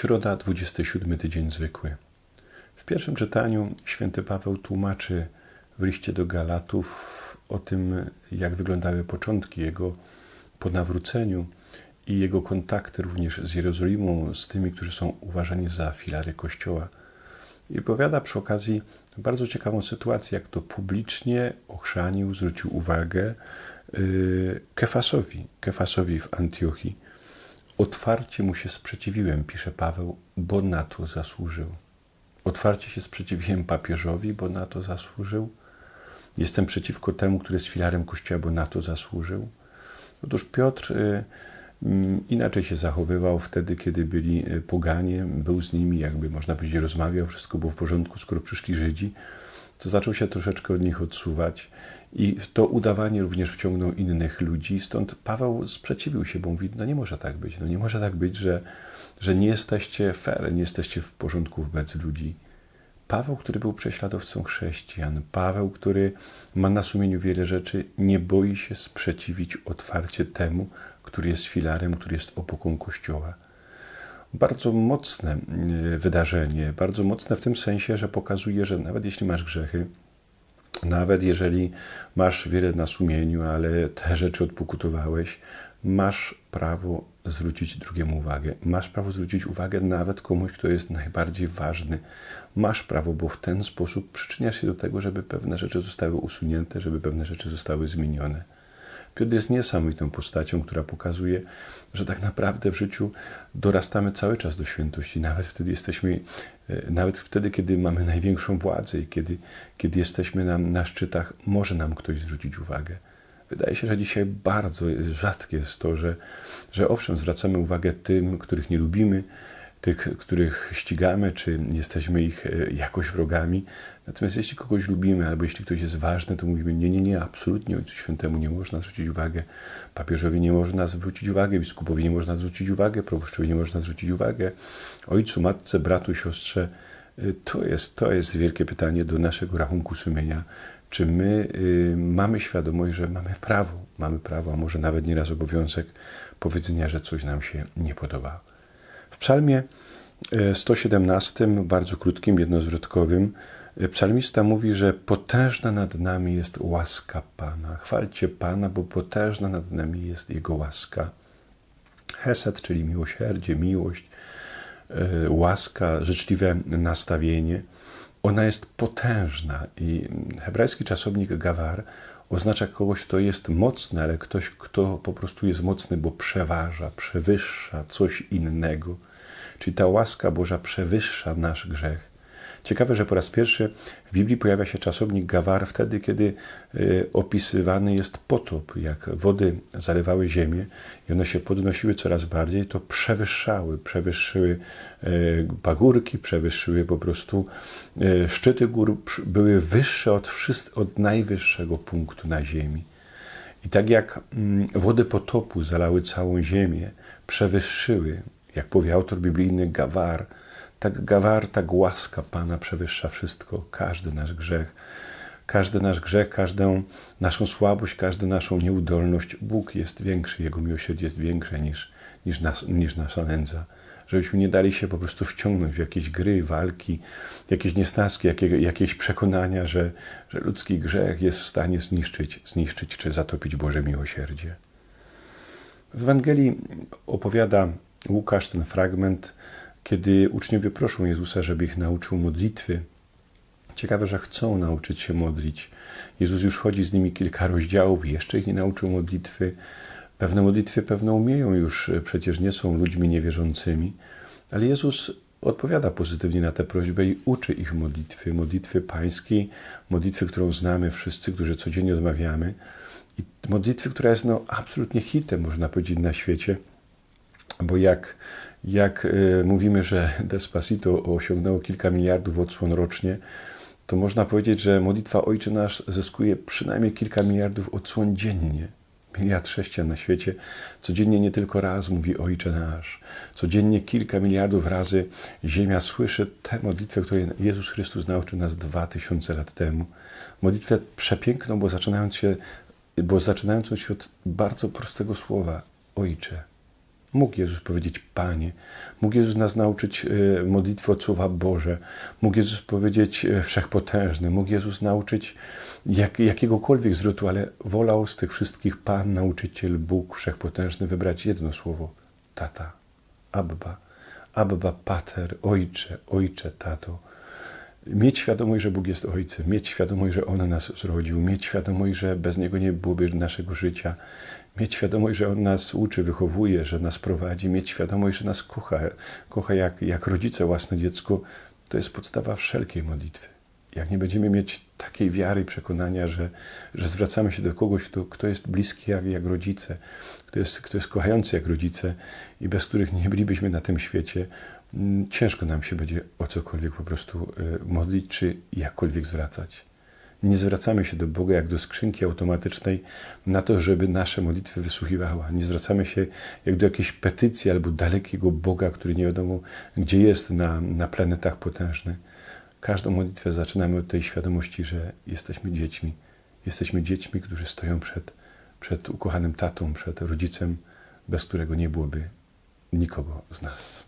Środa, 27 tydzień zwykły. W pierwszym czytaniu święty Paweł tłumaczy w liście do Galatów o tym, jak wyglądały początki jego po nawróceniu i jego kontakty również z Jerozolimą, z tymi, którzy są uważani za filary Kościoła. I opowiada przy okazji bardzo ciekawą sytuację, jak to publicznie ochrzanił, zwrócił uwagę yy, Kefasowi, Kefasowi w Antiochii Otwarcie mu się sprzeciwiłem, pisze Paweł, bo na to zasłużył. Otwarcie się sprzeciwiłem papieżowi, bo na to zasłużył. Jestem przeciwko temu, który jest filarem Kościoła, bo na to zasłużył. Otóż Piotr y, mm, inaczej się zachowywał wtedy, kiedy byli y, poganie, był z nimi, jakby można powiedzieć, rozmawiał, wszystko było w porządku, skoro przyszli Żydzi to zaczął się troszeczkę od nich odsuwać i to udawanie również wciągnął innych ludzi. Stąd Paweł sprzeciwił się, bo mówi, no nie może tak być, no nie może tak być, że, że nie jesteście fair, nie jesteście w porządku wobec ludzi. Paweł, który był prześladowcą chrześcijan, Paweł, który ma na sumieniu wiele rzeczy, nie boi się sprzeciwić otwarcie temu, który jest filarem, który jest opoką Kościoła bardzo mocne e, wydarzenie, bardzo mocne w tym sensie, że pokazuje, że nawet jeśli masz grzechy, nawet jeżeli masz wiele na sumieniu, ale te rzeczy odpokutowałeś, masz prawo zwrócić drugiemu uwagę. Masz prawo zwrócić uwagę nawet komuś, kto jest najbardziej ważny. Masz prawo, bo w ten sposób przyczyniasz się do tego, żeby pewne rzeczy zostały usunięte, żeby pewne rzeczy zostały zmienione. Piotr jest niesamowitą postacią, która pokazuje, że tak naprawdę w życiu dorastamy cały czas do świętości. Nawet wtedy jesteśmy, e, nawet wtedy, kiedy mamy największą władzę i kiedy, kiedy jesteśmy na, na szczytach, może nam ktoś zwrócić uwagę. Wydaje się, że dzisiaj bardzo rzadkie jest to, że, że owszem, zwracamy uwagę tym, których nie lubimy, tych, których ścigamy, czy jesteśmy ich e, jakoś wrogami. Natomiast jeśli kogoś lubimy, albo jeśli ktoś jest ważny, to mówimy: Nie, nie, nie, absolutnie Ojcu Świętemu nie można zwrócić uwagę, papieżowi nie można zwrócić uwagę, biskupowi nie można zwrócić uwagę, proboszczowi nie można zwrócić uwagę, ojcu, matce, bratu, siostrze. E, to jest, to jest wielkie pytanie do naszego rachunku sumienia. Czy my y, mamy świadomość, że mamy prawo, mamy prawo, a może nawet nieraz obowiązek powiedzenia, że coś nam się nie podoba. W psalmie 117, e, bardzo krótkim, jednozwrotkowym, e, psalmista mówi, że potężna nad nami jest łaska Pana. Chwalcie Pana, bo potężna nad nami jest Jego łaska. Hesed, czyli miłosierdzie, miłość, e, łaska, życzliwe nastawienie, ona jest potężna i hebrajski czasownik gawar oznacza kogoś, kto jest mocny, ale ktoś, kto po prostu jest mocny, bo przeważa, przewyższa coś innego. Czyli ta łaska Boża przewyższa nasz grzech. Ciekawe, że po raz pierwszy w Biblii pojawia się czasownik gawar wtedy, kiedy y, opisywany jest potop, jak wody zalewały ziemię i one się podnosiły coraz bardziej, to przewyższały, przewyższyły y, pagórki, przewyższyły po prostu y, szczyty gór, były wyższe od, od najwyższego punktu na ziemi. I tak jak mm, wody potopu zalały całą ziemię, przewyższyły, jak powie autor biblijny, gawar, tak gawar, tak łaska Pana przewyższa wszystko, każdy nasz grzech. Każdy nasz grzech, każdą naszą słabość, każdą naszą nieudolność. Bóg jest większy, Jego miłosierdzie jest większe niż, niż, nas, niż nasza nędza. Żebyśmy nie dali się po prostu wciągnąć w jakieś gry, walki, jakieś niesnaski, jakie, jakieś przekonania, że, że ludzki grzech jest w stanie zniszczyć, zniszczyć czy zatopić Boże miłosierdzie. W Ewangelii opowiada Łukasz ten fragment kiedy uczniowie proszą Jezusa, żeby ich nauczył modlitwy, ciekawe, że chcą nauczyć się modlić. Jezus już chodzi z nimi kilka rozdziałów i jeszcze ich nie nauczył modlitwy. Pewne modlitwy pewno umieją już, przecież nie są ludźmi niewierzącymi, ale Jezus odpowiada pozytywnie na tę prośbę i uczy ich modlitwy, modlitwy pańskiej, modlitwy, którą znamy wszyscy, którzy codziennie odmawiamy. I modlitwy, która jest no, absolutnie hitem, można powiedzieć, na świecie, bo jak, jak y, mówimy, że Despacito osiągnęło kilka miliardów odsłon rocznie, to można powiedzieć, że modlitwa Ojcze Nasz zyskuje przynajmniej kilka miliardów odsłon dziennie. Miliard chrześcijan na świecie codziennie nie tylko raz mówi Ojcze Nasz. Codziennie kilka miliardów razy Ziemia słyszy tę modlitwę, której Jezus Chrystus nauczył nas dwa tysiące lat temu. Modlitwę przepiękną, bo zaczynając się, bo zaczynając się od bardzo prostego słowa Ojcze. Mógł Jezus powiedzieć Panie, mógł Jezus nas nauczyć e, modlitwy od Słowa Boże, mógł Jezus powiedzieć e, Wszechpotężny, mógł Jezus nauczyć jak, jakiegokolwiek zwrotu, ale wolał z tych wszystkich Pan, Nauczyciel, Bóg Wszechpotężny wybrać jedno słowo, Tata, Abba, Abba, Pater, Ojcze, Ojcze, Tato. Mieć świadomość, że Bóg jest Ojcem, mieć świadomość, że On nas zrodził, mieć świadomość, że bez Niego nie byłoby naszego życia, mieć świadomość, że On nas uczy, wychowuje, że nas prowadzi, mieć świadomość, że nas kocha, kocha jak, jak rodzice własne dziecko, to jest podstawa wszelkiej modlitwy. Jak nie będziemy mieć takiej wiary i przekonania, że, że zwracamy się do kogoś, kto, kto jest bliski jak, jak rodzice, kto jest, kto jest kochający jak rodzice i bez których nie bylibyśmy na tym świecie, ciężko nam się będzie o cokolwiek po prostu y, modlić, czy jakkolwiek zwracać. Nie zwracamy się do Boga jak do skrzynki automatycznej na to, żeby nasze modlitwy wysłuchiwała. Nie zwracamy się jak do jakiejś petycji albo dalekiego Boga, który nie wiadomo gdzie jest na, na planetach potężnych. Każdą modlitwę zaczynamy od tej świadomości, że jesteśmy dziećmi. Jesteśmy dziećmi, którzy stoją przed, przed ukochanym tatą, przed rodzicem, bez którego nie byłoby nikogo z nas.